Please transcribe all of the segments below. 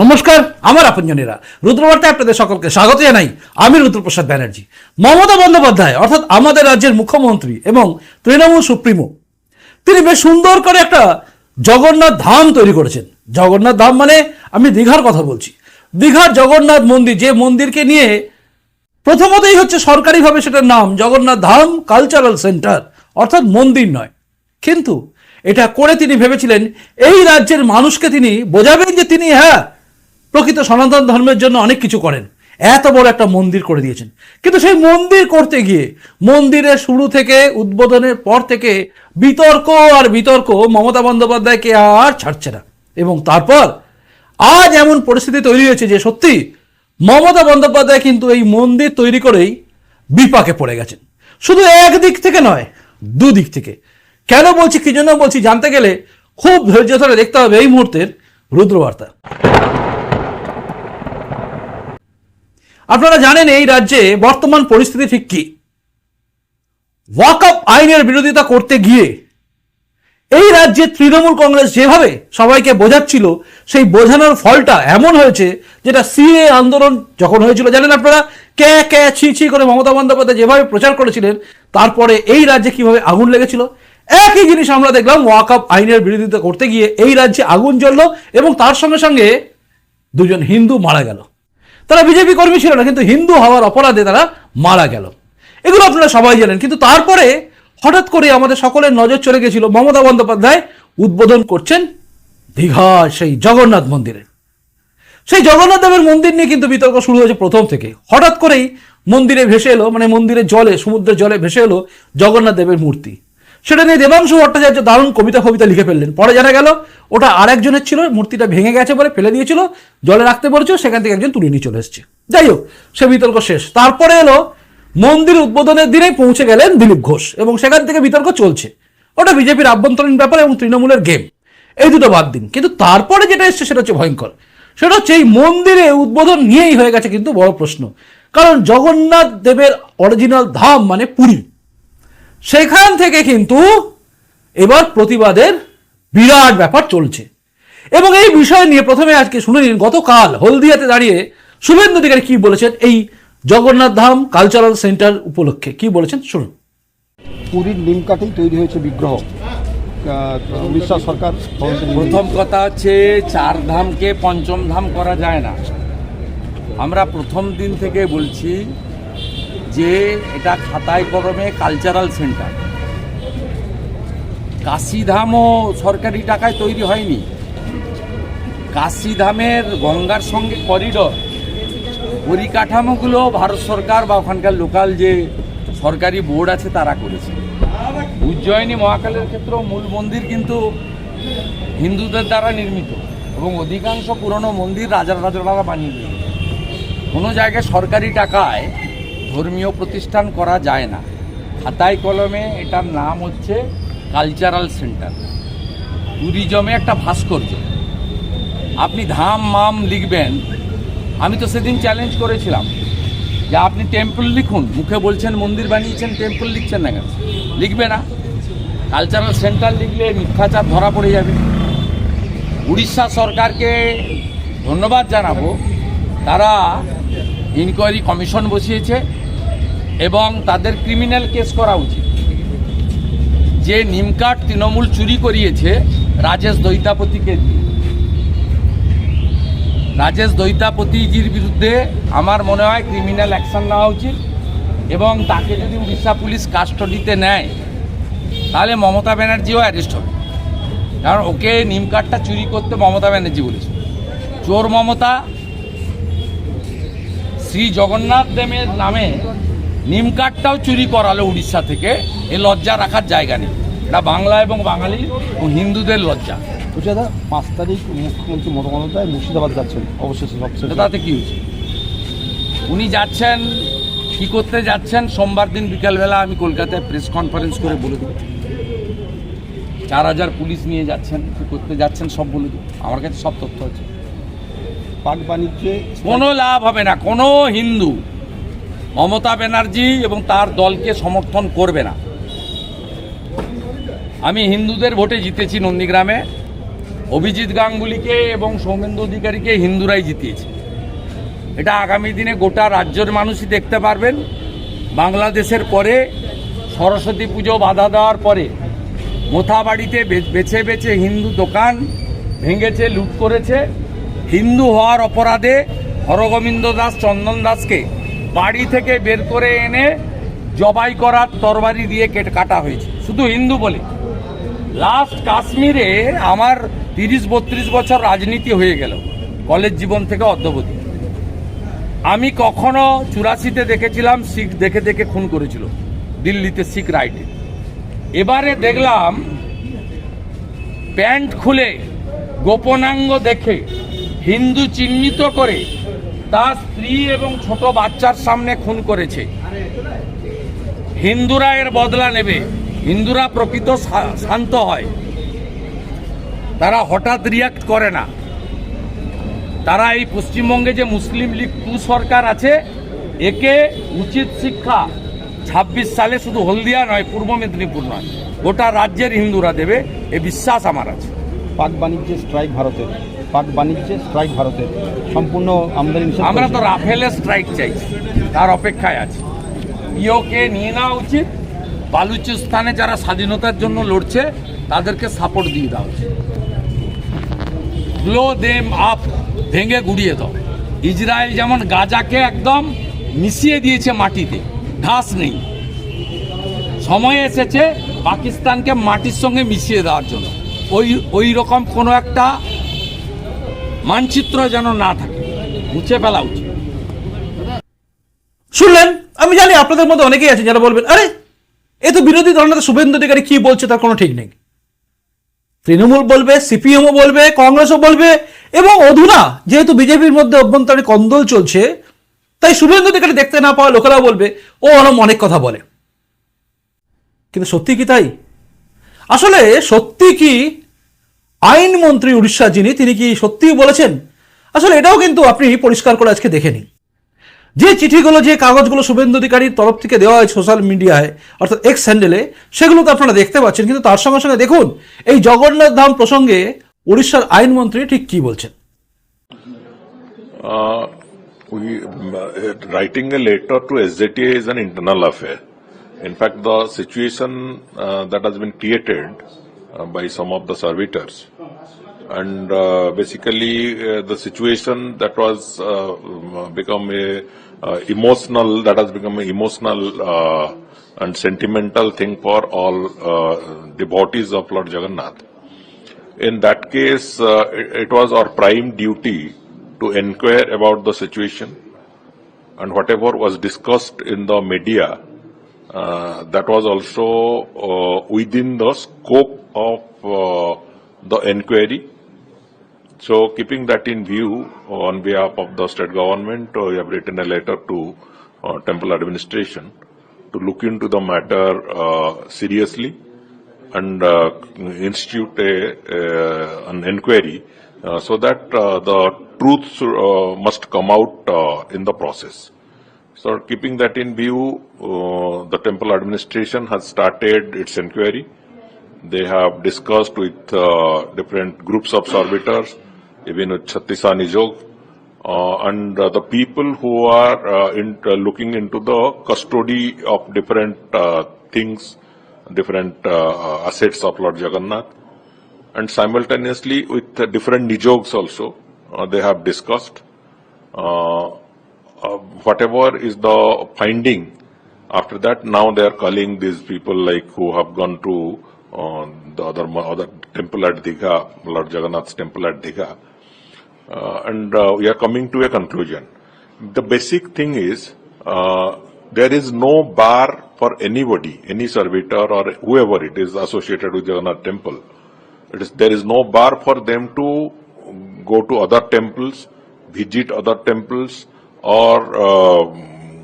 নমস্কার, আমার আপনজনেরা। রুদ্রবার্তায় আপনাদের সকলকে স্বাগত জানাই। আমি রুদ্রপ্রসাদ ব্যানার্জি। মমতা বন্দ্যোপাধ্যায়, অর্থাৎ আমাদের রাজ্যের মুখ্যমন্ত্রী এবং তৃণমূল সুপ্রিমো, তিনি বেশ সুন্দর করে একটা জগন্নাথ ধাম তৈরি করেছেন। জগন্নাথ ধাম মানে আমি দীঘার কথা বলছি। দীঘার জগন্নাথ মন্দির, যে মন্দিরকে নিয়ে প্রথমতই হচ্ছে সরকারিভাবে সেটার নাম জগন্নাথ ধাম কালচারাল সেন্টার, অর্থাৎ মন্দির নয়। কিন্তু এটা করে তিনি ভেবেছিলেন, এই রাজ্যের মানুষকে তিনি বোঝাবেন যে তিনি হ্যাঁ প্রকৃত সনাতন ধর্মের জন্য অনেক কিছু করেন। এত বড় একটা মন্দির করে দিয়েছেন। কিন্তু সেই মন্দির করতে গিয়ে, মন্দিরের শুরু থেকে উদ্বোধনের পর থেকে বিতর্ক আর বিতর্ক মমতা বন্দ্যোপাধ্যায়কে আর ছাড়ছে না। এবং তারপর আজ এমন পরিস্থিতি তৈরি হয়েছে যে সত্যি মমতা বন্দ্যোপাধ্যায় কিন্তু এই মন্দির তৈরি করেই বিপাকে পড়ে গেছেন। শুধু একদিক থেকে নয়, দুদিক থেকে। কেন বলছি, কি জন্য বলছি জানতে গেলে খুব ধৈর্য ধরে দেখতে হবে এই মুহূর্তের রুদ্রবার্তা। আপনারা জানেন এই রাজ্যে বর্তমান পরিস্থিতি ঠিক কি? ওয়াকআপ আইনের বিরোধিতা করতে গিয়ে এই রাজ্যে তৃণমূল কংগ্রেস যেভাবে সবাইকে বোঝাচ্ছিল, সেই বোঝানোর ফলটা এমন হয়েছে যেটা সিএ আন্দোলন যখন হয়েছিল, জানেন আপনারা? কে কে ছি ছি করে মমতা বন্দ্যোপাধ্যায় যেভাবে প্রচার করেছিলেন, তারপরে এই রাজ্যে কীভাবে আগুন লেগেছিল? একই জিনিস আমরা দেখলাম ওয়াকআপ আইনের বিরোধিতা করতে গিয়ে এই রাজ্যে আগুন জ্বললো এবং তার সঙ্গে সঙ্গে দুজন হিন্দু মারা গেল। তারা বিজেপি কর্মী ছিল না, কিন্তু হিন্দু হওয়ার অপরাধে তারা মারা গেল। এগুলো আপনারা সবাই জানেন, কিন্তু তারপরে হঠাৎ করে আমাদের সকলের নজর চলে গেছিল, মমতা বন্দ্যোপাধ্যায় উদ্বোধন করছেন দীঘা সেই জগন্নাথ মন্দিরে। সেই জগন্নাথ দেবের মন্দির নিয়ে কিন্তু বিতর্ক শুরু হয়েছে প্রথম থেকে। হঠাৎ করেই মন্দিরে ভেসে এলো মানে মন্দিরের জলে, সমুদ্রের জলে ভেসে এলো জগন্নাথ দেবের মূর্তি। সেটা নিয়ে দেবাংশু ভট্টাচার্য দারুণ কবিতা কবিতা লিখে ফেললেন। পরে জানা গেল, ওটা আর একজনের ছিল, মূর্তিটা ভেঙে গেছে বলে ফেলে দিয়েছিল, জলে রাখতে বলেছিল, সেখান থেকে একজন তুলে নিয়ে চলে এসেছে। যাই হোক, সে বিতর্ক শেষ। তারপরে এলো মন্দির উদ্বোধনের দিনেই পৌঁছে গেলেন দিলীপ ঘোষ এবং সেখান থেকে বিতর্ক চলছে। ওটা বিজেপির আভ্যন্তরীণ ব্যাপার এবং তৃণমূলের গেম। এই দুটো বাদ দিন। কিন্তু তারপরে যেটা এসছে সেটা হচ্ছে ভয়ঙ্কর। সেটা হচ্ছে এই মন্দিরে উদ্বোধন নিয়েই হয়ে গেছে কিন্তু বড় প্রশ্ন। কারণ জগন্নাথ দেবের অরিজিনাল ধাম মানে পুরী। সেখান থেকে কিন্তু এবার প্রতিবাদের বিরাট ব্যাপার চলছে। এবং এই বিষয় নিয়ে প্রথমে আজকে শুনে নিন গতকাল হলদিয়াতে দাঁড়িয়ে শুভেন্দু অধিকারী কি বলেছেন এই জগন্নাথ ধাম কালচারাল সেন্টার উপলক্ষে কি বলেছেন শুনুন। পুরীর নিমকাঠেই তৈরি হয়েছে বিগ্রহ। উড়িষ্যা সরকার প্রথম কথা হচ্ছে চার ধামকে পঞ্চম ধাম করা যায় না। আমরা প্রথম দিন থেকে বলছি যে এটা খাতায় কলমে কালচারাল সেন্টার কাশিধামও সরকারি টাকায় তৈরি হয়নি। কাশিধামের গঙ্গার সঙ্গে করিডর পরিকাঠামোগুলো ভারত সরকার বা ওখানকার লোকাল যে সরকারি বোর্ড আছে তারা করেছে। উজ্জয়িনী মহাকালের ক্ষেত্রেও মূল মন্দির কিন্তু হিন্দুদের দ্বারা নির্মিত এবং অধিকাংশ পুরনো মন্দির রাজার রাজারা বানিয়ে দিয়েছে। কোনো জায়গায় সরকারি টাকায় ধর্মীয় প্রতিষ্ঠান করা যায় না। খাতায় কলমে এটার নাম হচ্ছে কালচারাল সেন্টার। ট্যুরিজমে একটা ভাস্কর্য। আপনি ধাম মাম লিখবেন। আমি তো সেদিন চ্যালেঞ্জ করেছিলাম যে আপনি টেম্পল লিখুন। মুখে বলছেন মন্দির বানিয়েছেন টেম্পল লিখছেন না কেন? লিখবে না। কালচারাল সেন্টার লিখলে মিথ্যাচার ধরা পড়ে যাবে। উড়িষ্যা সরকারকে ধন্যবাদ জানাব। তারা ইনকোয়ারি কমিশন বসিয়েছে। এবং তাদের ক্রিমিনাল কেস করা উচিত। যে নিমকাট তৃণমূল চুরি করিয়েছে রাজেশ দৈতাপতিকে রাজেশ দৈতাপতিজির বিরুদ্ধে আমার মনে হয় ক্রিমিনাল অ্যাকশন নেওয়া উচিত এবং তাকে যদি উড়িষ্যা পুলিশ কাস্টডিতে নেয়, তাহলে মমতা ব্যানার্জিও অ্যারেস্ট হবে। কারণ ওকে নিম কার্ডটা চুরি করতে মমতা ব্যানার্জি বলেছে। চোর মমতা, শ্রী জগন্নাথ দেবের নামে নিম কার্ডটাও চুরি করালো উড়িষ্যা থেকে। এ লজ্জা রাখার জায়গা নেই। এটা বাংলা এবং বাঙালি ও হিন্দুদের লজ্জা। দাদা পাঁচ তারিখ মুখ্যমন্ত্রী মমতা বন্দ্যোপাধ্যায় মুর্শিদাবাদ যাচ্ছেন। অবশেষে সবশেষে তাতে কি হয়েছে? উনি যাচ্ছেন কি করতে যাচ্ছেন সোমবার দিন বিকালবেলা আমি কলকাতায় প্রেস কনফারেন্স করে বলে দেবো। চার হাজার পুলিশ নিয়ে যাচ্ছেন কি করতে যাচ্ছেন সব বলে দেবো। আমার কাছে সব তথ্য আছে। পাক বাণিজ্যে কোনো লাভ হবে না কোনো হিন্দু মমতা ব্যানার্জি এবং তার দলকে সমর্থন করবে না। আমি হিন্দুদের ভোটে জিতেছি নন্দীগ্রামে। অভিজিৎ গাঙ্গুলিকে এবং সৌমেন্দু অধিকারীকে হিন্দুরাই জিতিয়েছে। এটা আগামী দিনে গোটা রাজ্যের মানুষই দেখতে পারবেন। বাংলাদেশের পরে সরস্বতী পুজো বাধা দেওয়ার পরে মোথাবাড়িতে বেছে বেছে হিন্দু দোকান ভেঙেছে, লুট করেছে। হিন্দু হওয়ার অপরাধে হরগোবিন্দ দাস, চন্দন দাসকে বাড়ি থেকে বের করে এনে জবাই করার তরবারি দিয়ে কেটে কাটা হয়েছে। শুধু হিন্দু বলে। লাস্ট কাশ্মীরে আমার তিরিশ বত্রিশ বছর রাজনীতি হয়ে গেল কলেজ জীবন থেকে অদ্যবধি। আমি কখনো চুরাশিতে দেখেছিলাম, শিখ দেখে দেখে খুন করেছিল, দিল্লিতে শিখ রাইটে এবারে দেখলাম, প্যান্ট খুলে গোপনাঙ্গ দেখে, হিন্দু চিহ্নিত করে তার স্ত্রী এবং ছোট বাচ্চার সামনে খুন করেছে। হিন্দুরা এর বদলা নেবে। হিন্দুরা প্রকৃত শান্ত হয়। তারা হঠাৎ রিয়াক্ট করে না। তারা এই পশ্চিমবঙ্গে যে মুসলিম লীগ টু সরকার আছে, একে উচিত শিক্ষা। ছাব্বিশ সালে শুধু হলদিয়া নয়, পূর্ব মেদিনীপুর নয়। গোটা রাজ্যের হিন্দুরা দেবে, এ বিশ্বাস আমার আছে। পাক বাণিজ্যে স্ট্রাইক ভারতের। পাক বাণিজ্যে স্ট্রাইক ভারতের। সম্পূর্ণ আমদানি আমরা তো। রাফেলের স্ট্রাইক চাইছি তার অপেক্ষায় আছে। ইওকে নিয়ে নেওয়া উচিত বালুচিস্তানে যারা স্বাধীনতার জন্য লড়ছে তাদেরকে সাপোর্ট দিয়ে দেওয়া উচিত। ব্লো দেম আপ ভেঙে গুড়িয়ে দাও। ইসরায়েল যেমন গাজাকে একদম মিশিয়ে দিয়েছে মাটিতে ঘাস নেই। সময় এসেছে পাকিস্তানকে মাটির সঙ্গে মিশিয়ে দেওয়ার জন্য। ওই ওই রকম কোনো একটা মানচিত্র যেন না থাকে। মুছে ফেলা উচিত। শুনলেন? আমি জানি আপনাদের মধ্যে অনেকেই আছে যারা বলবেন, আরে, এ তো বিরোধী দলনেতা শুভেন্দু অধিকারী কি বলছে তার কোনো ঠিক নেই। তৃণমূল বলবে, সিপিএমও বলবে, কংগ্রেসও বলবে, এবং অধুনা, যেহেতু বিজেপির মধ্যে অভ্যন্তরীণ কন্দল চলছে, তাই শুভেন্দু অধিকারী দেখতে না পাওয়া লোকেরাও বলবে, ও অনম অনেক কথা বলে। কিন্তু সত্যি কি তাই? আসলে সত্যি কি আইনমন্ত্রী উড়িষ্যা যিনি তিনি কি সত্যিই বলেছেন? আসলে এটাও কিন্তু আপনি পরিষ্কার করে আজকে দেখে নিন। যে চিঠিগুলো যে কাগজগুলো শুভেন্দু অধিকারীর তরফ থেকে দেওয়া হয় সোশ্যাল মিডিয়ায় অর্থাৎ এক্স হ্যান্ডেলে সেগুলো তো আপনারা দেখতে পাচ্ছেন। কিন্তু তার সঙ্গে সঙ্গে দেখুন এই জগন্নাথ ধাম প্রসঙ্গে উড়িষ্যার আইনমন্ত্রী ঠিক কি বলছেন? writing a letter to SZTA is an internal affair. In fact, the situation uh, that has been created by some of the servitors, and uh, basically uh, the situation that was uh, um, become a uh, emotional that has become an emotional uh, and sentimental thing for all uh, devotees of Lord Jagannath. In that case, uh, it, it was our prime duty to inquire about the situation and whatever was discussed in the media, uh, that was also uh, within the scope of uh, the inquiry. So, keeping that in view, on behalf of the state government, uh, we have written a letter to uh, temple administration to look into the matter uh, seriously and uh, institute a, uh, an inquiry uh, so that uh, the truth uh, must come out uh, in the process. So, keeping that in view, uh, the temple administration has started its inquiry. They have discussed with uh, different groups of servitors, even with Chhatisa Nijog, uh, and uh, the people who are uh, in, uh, looking into the custody of different uh, things, different uh, assets of Lord Jagannath, and simultaneously with uh, different Nijogs also, uh, they have discussed. Uh, uh, whatever is the finding, after that now they are calling these people like who have gone to uh, the other other temple at Digha, Lord Jagannath's temple at Digha, uh, and uh, we are coming to a conclusion. The basic thing is uh, there is no bar for anybody, any servitor or whoever it is associated with Jagannath temple. It is, there is no bar for them to go to other temples, visit other temples, or uh,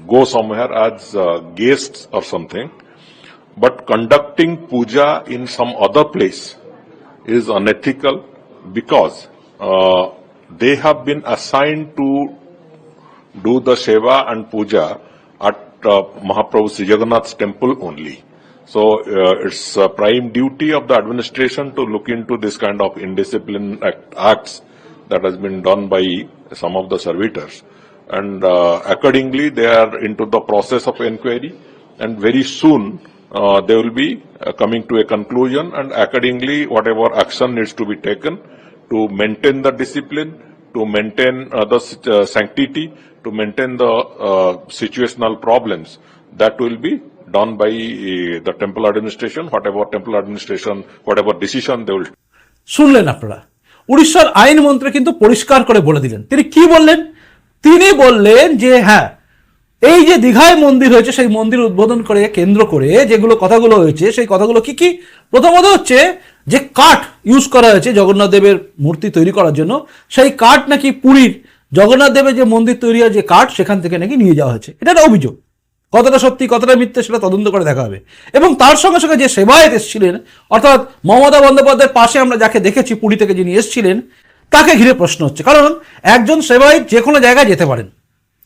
go somewhere as uh, guests or something. Conducting puja in some other place is unethical because uh, they have been assigned to do the seva and puja at uh, Mahaprabhu Sri Jagannath's temple only. So uh, it's a prime duty of the administration to look into this kind of indiscipline act, acts that has been done by some of the servitors. And uh, accordingly, they are into the process of inquiry and very soon uh, they will be uh, coming to a conclusion and accordingly whatever action needs to be taken to maintain the discipline, to maintain uh, the uh, sanctity, to maintain the uh, situational problems, that will be done by uh, the temple administration, whatever temple administration, whatever decision they will শুনলেন আপনারা উড়িষ্যার আইনমন্ত্রী কিন্তু পরিষ্কার করে বলে দিলেন তিনি কি বললেন তিনি বললেন যে হ্যাঁ এই যে দীঘায় মন্দির হয়েছে, সেই মন্দির উদ্বোধন করে, কেন্দ্র করে যেগুলো কথাগুলো হয়েছে, সেই কথাগুলো কি কি? প্রথমত হচ্ছে যে কাঠ ইউজ করা হয়েছে জগন্নাথ দেবের মূর্তি তৈরি করার জন্য। সেই কাঠ নাকি পুরীর জগন্নাথ দেবের যে মন্দির তৈরি হয়, যে কাঠ, সেখান থেকে নাকি নিয়ে যাওয়া হয়েছে। এটা একটা অভিযোগ। কতটা সত্যি, কতটা মিথ্যে, সেটা তদন্ত করে দেখা হবে। এবং তার সঙ্গে সঙ্গে যে সেবায়ত এসেছিলেন, অর্থাৎ মমতা বন্দ্যোপাধ্যায়ের পাশে আমরা যাকে দেখেছি, পুরী থেকে যিনি এসেছিলেন, তাকে ঘিরে প্রশ্ন হচ্ছে। কারণ একজন সেবায়ত যে কোনো জায়গায় যেতে পারেন।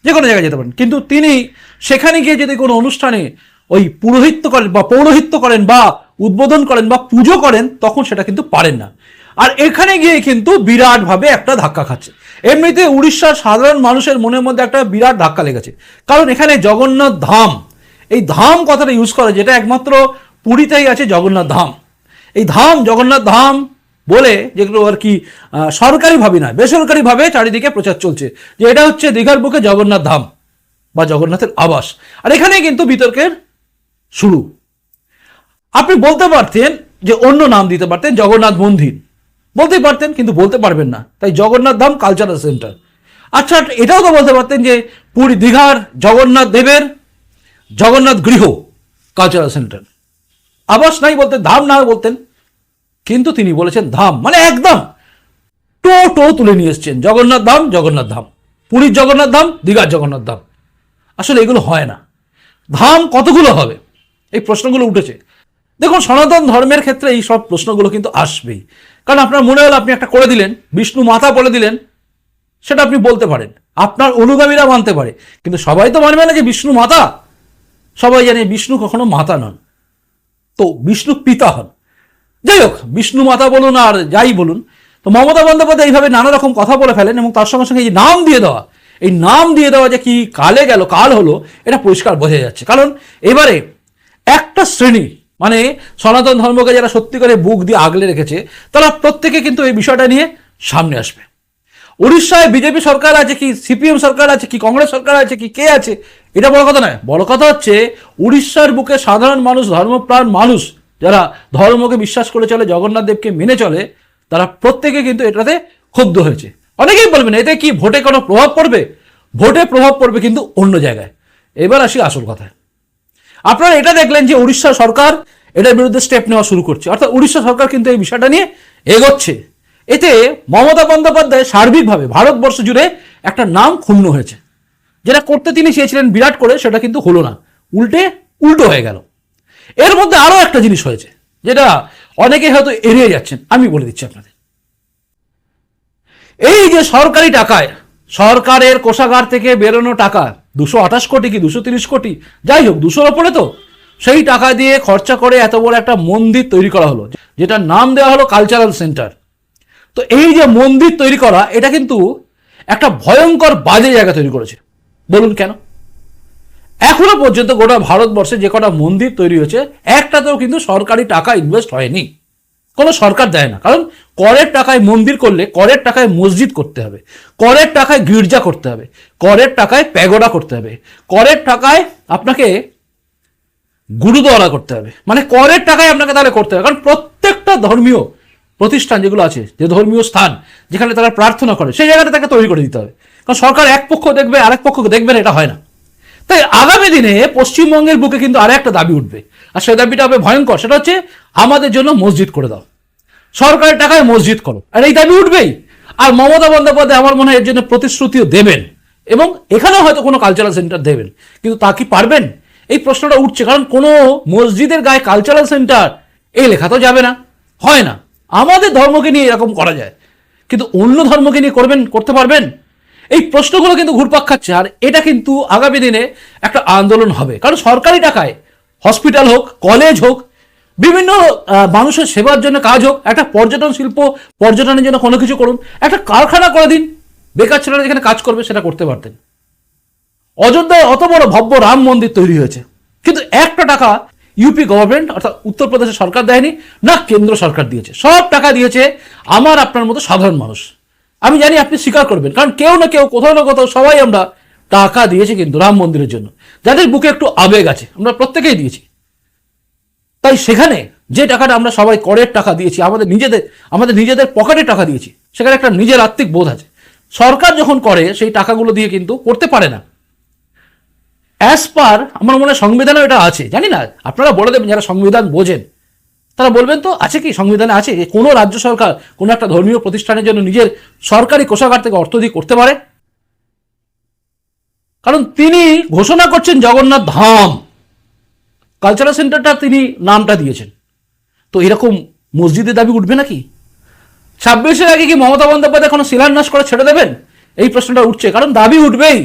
যে কোনো জায়গায় যেতে পারেন। কিন্তু তিনি সেখানে গিয়ে যদি কোনো অনুষ্ঠানে ওই পুরোহিত্য করেন বা পৌরোহিত্য করেন বা উদ্বোধন করেন বা পুজো করেন, তখন সেটা কিন্তু পারেন না। আর এখানে গিয়ে কিন্তু বিরাটভাবে একটা ধাক্কা খাচ্ছে। এমনিতে উড়িষ্যার সাধারণ মানুষের মনের মধ্যে একটা বিরাট ধাক্কা লেগেছে। কারণ এখানে জগন্নাথ ধাম, এই ধাম কথাটা ইউজ করে যেটা একমাত্র পুরীতেই আছে জগন্নাথ ধাম। এই ধাম, জগন্নাথ ধাম বলে যেগুলো আর কি সরকারিভাবে নয় বেসরকারিভাবে চারিদিকে প্রচার চলছে। যে এটা হচ্ছে দীঘার বুকে জগন্নাথ ধাম বা জগন্নাথের আবাস। আর এখানেই কিন্তু বিতর্কের শুরু। আপনি বলতে পারতেন যে অন্য নাম দিতে পারতেন জগন্নাথ মন্দির। বলতেই পারতেন, কিন্তু বলতে পারবেন না। তাই জগন্নাথ ধাম কালচারাল সেন্টার আচ্ছা এটাও তো বলতে পারতেন যে পুরী দীঘার জগন্নাথ দেবের জগন্নাথ গৃহ কালচারাল সেন্টার আবাস নাই বলতেন ধাম না বলতেন। কিন্তু তিনি বলেছেন ধাম মানে একদম। টো টো তুলে নিয়ে এসছেন। জগন্নাথ ধাম জগন্নাথ ধাম। পুরীর জগন্নাথ ধাম, দীঘার জগন্নাথ ধাম। আসলে এগুলো হয় না। ধাম কতগুলো হবে? এই প্রশ্নগুলো উঠেছে। দেখুন, সনাতন ধর্মের ক্ষেত্রে এই সব প্রশ্নগুলো কিন্তু আসবেই। কারণ আপনার মনে হলো আপনি একটা করে দিলেন, বিষ্ণু মাথা বলে দিলেন, সেটা আপনি বলতে পারেন। আপনার অনুগামীরা মানতে পারে। কিন্তু সবাই তো মানবে না যে বিষ্ণু মাতা। সবাই জানে বিষ্ণু কখনো মাতা নন। তো বিষ্ণু পিতা হন। যাই হোক বিষ্ণু মাতা বলুন আর যাই বলুন, তো মমতা বন্দ্যোপাধ্যায় এইভাবে নানা রকম কথা বলে ফেলেন এবং তার সঙ্গে সঙ্গে এই নাম দিয়ে দেওয়া, এই নাম দিয়ে দেওয়া যে কি কালে গেল, কাল হলো, এটা পরিষ্কার বোঝা যাচ্ছে। কারণ এবারে একটা শ্রেণি মানে সনাতন ধর্মকে যারা সত্যি করে বুক দিয়ে আগলে রেখেছে, তারা প্রত্যেকে কিন্তু এই বিষয়টা নিয়ে সামনে আসবে। উড়িষ্যায় বিজেপি সরকার আছে কি, সিপিএম সরকার আছে কি, কংগ্রেস সরকার আছে কি, কে আছে, এটা বড় কথা নয়। বড় কথা হচ্ছে উড়িষ্যার বুকে সাধারণ মানুষ, ধর্মপ্রাণ মানুষ যারা ধর্মকে বিশ্বাস করে চলে, জগন্নাথ দেবকে মেনে চলে, তারা প্রত্যেকে কিন্তু এটাতে ক্ষুব্ধ হয়েছে। অনেকেই বলবেন, এতে কি ভোটে কোনো প্রভাব পড়বে? ভোটে প্রভাব পড়বে কিন্তু অন্য জায়গায়। এবার আসি আসল কথায়। আপনারা এটা দেখলেন যে উড়িষ্যা সরকার এটার বিরুদ্ধে স্টেপ নেওয়া শুরু করছে। অর্থাৎ উড়িষ্যা সরকার কিন্তু এই বিষয়টা নিয়ে এগোচ্ছে। এতে মমতা বন্দ্যোপাধ্যায় সার্বিকভাবে ভারতবর্ষ জুড়ে একটা নাম ক্ষুণ্ণ হয়েছে। যেটা করতে তিনি চেয়েছিলেন বিরাট করে, সেটা কিন্তু হলো না। উল্টে উল্টো হয়ে গেল। এর মধ্যে আরও একটা জিনিস হয়েছে, যেটা অনেকে হয়তো এড়িয়ে যাচ্ছেন। আমি বলে দিচ্ছি আপনাদের। এই যে সরকারি টাকায়, সরকারের কোষাগার থেকে বেরোনো টাকা, দুশো আঠাশ কোটি কি দুশো তিরিশ কোটি? যাই হোক, দুশোর ওপরে তো। সেই টাকা দিয়ে খরচা করে এত বড় একটা মন্দির তৈরি করা হলো, যেটার নাম দেওয়া হলো কালচারাল সেন্টার। তো এই যে মন্দির তৈরি করা, এটা কিন্তু একটা ভয়ঙ্কর বাজে জায়গা তৈরি করেছে। বলুন কেন? এখনও পর্যন্ত গোটা ভারতবর্ষে যে কটা মন্দির তৈরি হয়েছে, একটাতেও কিন্তু সরকারি টাকা ইনভেস্ট হয়নি। কোনো সরকার দেয় না। কারণ করের টাকায় মন্দির করলে করের টাকায় মসজিদ করতে হবে, করের টাকায় গির্জা করতে হবে, করের টাকায় প্যাগোডা করতে হবে, করের টাকায় আপনাকে গুরুদ্বারা করতে হবে। মানে করের টাকায় আপনাকে তাহলে করতে হবে। কারণ প্রত্যেকটা ধর্মীয় প্রতিষ্ঠান যেগুলো আছে, যে ধর্মীয় স্থান, যেখানে তারা প্রার্থনা করে, সেই জায়গাটা তাকে তৈরি করে দিতে হবে। কারণ সরকার এক পক্ষ দেখবে, আরেক পক্ষ দেখবে না, এটা হয় না। তাই আগামী দিনে পশ্চিমবঙ্গের বুকে কিন্তু আর একটা দাবি উঠবে। আর সেই দাবিটা হবে ভয়ঙ্কর। সেটা হচ্ছে, আমাদের জন্য মসজিদ করে দাও। সরকারের টাকায় মসজিদ করো। আর এই দাবি উঠবেই। আর মমতা বন্দ্যোপাধ্যায় আমার মনে হয় এর জন্য প্রতিশ্রুতিও দেবেন। এবং এখানেও হয়তো কোনো কালচারাল সেন্টার দেবেন। কিন্তু তা কি পারবেন? এই প্রশ্নটা উঠছে। কারণ কোনো মসজিদের গায়ে কালচারাল সেন্টার এই লেখা তো যাবে না। হয় না। আমাদের ধর্মকে নিয়ে এরকম করা যায়। কিন্তু অন্য ধর্মকে নিয়ে করবেন, করতে পারবেন? এই প্রশ্নগুলো কিন্তু ঘুরপাক খাচ্ছে, আর এটা কিন্তু আগামী দিনে একটা আন্দোলন হবে। কারণ সরকারি টাকায়, হসপিটাল হোক, কলেজ হোক, বিভিন্ন মানুষের সেবার জন্য কাজ হোক, একটা পর্যটন শিল্প, পর্যটনের জন্য কোনো কিছু করুন, একটা কারখানা করে দিন, বেকার ছেলেরা যেখানে কাজ করবে সেটা করতে পারতেন। অযোধ্যায় অত বড় ভব্য রাম মন্দির তৈরি হয়েছে। কিন্তু একটা টাকা ইউপি গভর্নমেন্ট, অর্থাৎ উত্তরপ্রদেশের সরকার দেয়নি, না কেন্দ্র সরকার দিয়েছে। সব টাকা দিয়েছে আমার আপনার মতো সাধারণ মানুষ। আমি জানি আপনি স্বীকার করবেন, কারণ কেউ না কেউ, কোথাও না কোথাও সবাই আমরা টাকা দিয়েছি কিন্তু রাম মন্দিরের জন্য। যাদের বুকে একটু আবেগ আছে, আমরা প্রত্যেকেই দিয়েছি। তাই সেখানে যে টাকাটা আমরা সবাই করের টাকা দিয়েছি, আমাদের নিজেদের আমাদের নিজেদের পকেটে টাকা দিয়েছি, সেখানে একটা নিজের আত্মিক বোধ আছে। সরকার যখন করে, সেই টাকাগুলো দিয়ে কিন্তু করতে পারে না। অ্যাজ পার আমার মনে হয় সংবিধানে এটা আছে। জানি না, আপনারা বলে দেবেন যারা সংবিধান বোঝেন। তারা বলবেন তো, আছে কি সংবিধানে আছে যে কোনো রাজ্য সরকার কোনো একটা ধর্মীয় প্রতিষ্ঠানের জন্য নিজের সরকারি কোষাগার থেকে অর্থ দিয়ে করতে পারে? কারণ তিনি ঘোষণা করছেন জগন্নাথ ধাম। কালচারাল সেন্টারটা তিনি নামটা দিয়েছেন। তো এরকম মসজিদের দাবি উঠবে নাকি? ছাব্বিশের আগে কি মমতা বন্দ্যোপাধ্যায় কোনো শিলান্যাস করে ছেড়ে দেবেন? এই প্রশ্নটা উঠছে, কারণ দাবি উঠবেই।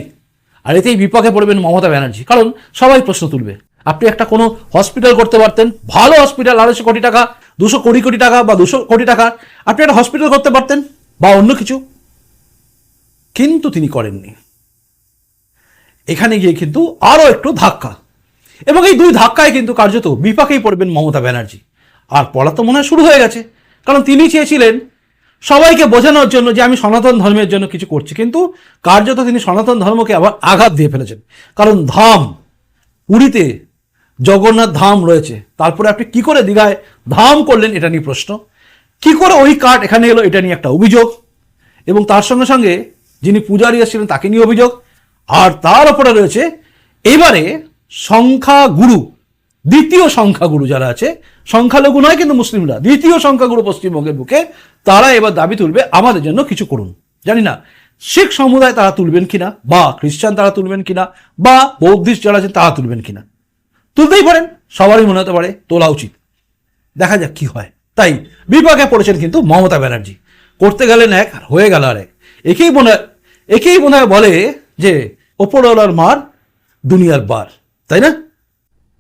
আর এতেই বিপাকে পড়বেন মমতা ব্যানার্জি, কারণ সবাই প্রশ্ন তুলবে। আপনি একটা কোনো হসপিটাল করতে পারতেন, ভালো হসপিটাল আড়াইশো কোটি টাকা, দুশো কোটি কোটি টাকা বা দুশো কোটি টাকা, আপনি একটা হসপিটাল করতে পারতেন বা অন্য কিছু। কিন্তু তিনি করেননি। এখানে গিয়ে কিন্তু আরও একটু ধাক্কা। এবং এই দুই ধাক্কায় কিন্তু কার্যত বিপাকেই পড়বেন মমতা ব্যানার্জি। আর পড়া তো মনে হয় শুরু হয়ে গেছে। কারণ তিনি চেয়েছিলেন সবাইকে বোঝানোর জন্য যে আমি সনাতন ধর্মের জন্য কিছু করছি। কিন্তু কার্যত তিনি সনাতন ধর্মকে আবার আঘাত দিয়ে ফেলেছেন। কারণ ধাম পুরীতে জগন্নাথ ধাম রয়েছে। তারপরে আপনি কি করে দীঘায় ধাম করলেন এটা নিয়ে প্রশ্ন। কি করে ওই কাঠ এখানে এলো এটা নিয়ে একটা অভিযোগ। এবং তার সঙ্গে সঙ্গে যিনি পূজারী এসেছিলেন তাকে নিয়ে অভিযোগ। আর তার উপরে রয়েছে, এবারে সংখ্যাগুরু, দ্বিতীয় সংখ্যাগুরু যারা আছে, সংখ্যালঘু নয় কিন্তু মুসলিমরা, দ্বিতীয় সংখ্যাগুরু পশ্চিমবঙ্গের বুকে, তারা এবার দাবি তুলবে, আমাদের জন্য কিছু করুন। জানি না, শিখ সমুদায় তারা তুলবেন কিনা, বা খ্রিস্টান তারা তুলবেন কিনা, বা বৌদ্ধিস্ট যারা আছেন তারা তুলবেন কিনা। তুলতেই পারেন, সবারই মনে হতে পারে তোলা উচিত। দেখা যাক কি হয়। তাই বিপাকে পড়েছেন কিন্তু মমতা ব্যানার্জি। করতে গেলেন এক আর হয়ে গেল আর এক একেই মনে একেই মনে হয় বলে যে ওপরওয়ালার মার, দুনিয়ার বার। তাই না?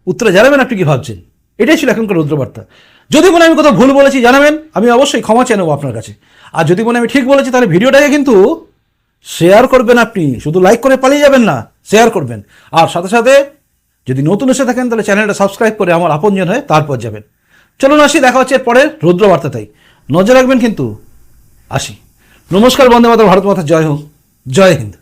উত্তরে জানাবেন আপনি কি ভাবছেন? এটাই ছিল এখনকার রুদ্রবার্তা। যদি মনে আমি কোথাও ভুল বলেছি, জানাবেন। আমি অবশ্যই ক্ষমা চেয়ে নেব আপনার কাছে। আর যদি মনে আমি ঠিক বলেছি, তাহলে ভিডিওটাকে কিন্তু শেয়ার করবেন আপনি। শুধু লাইক করে পালিয়ে যাবেন না শেয়ার করবেন। আর সাথে সাথে যদি নতুন এসে থাকেন, তাহলে চ্যানেলটা সাবস্ক্রাইব করে আমার আপনজন হয়ে তারপর যাবেন। চলুন আসি, দেখা হচ্ছে পরের রুদ্রবার্তাতেই। নজর রাখবেন কিন্তু, আসি। নমস্কার, বন্দে মাতা ভারত মাতা জয় হোক। জয় হিন্দ।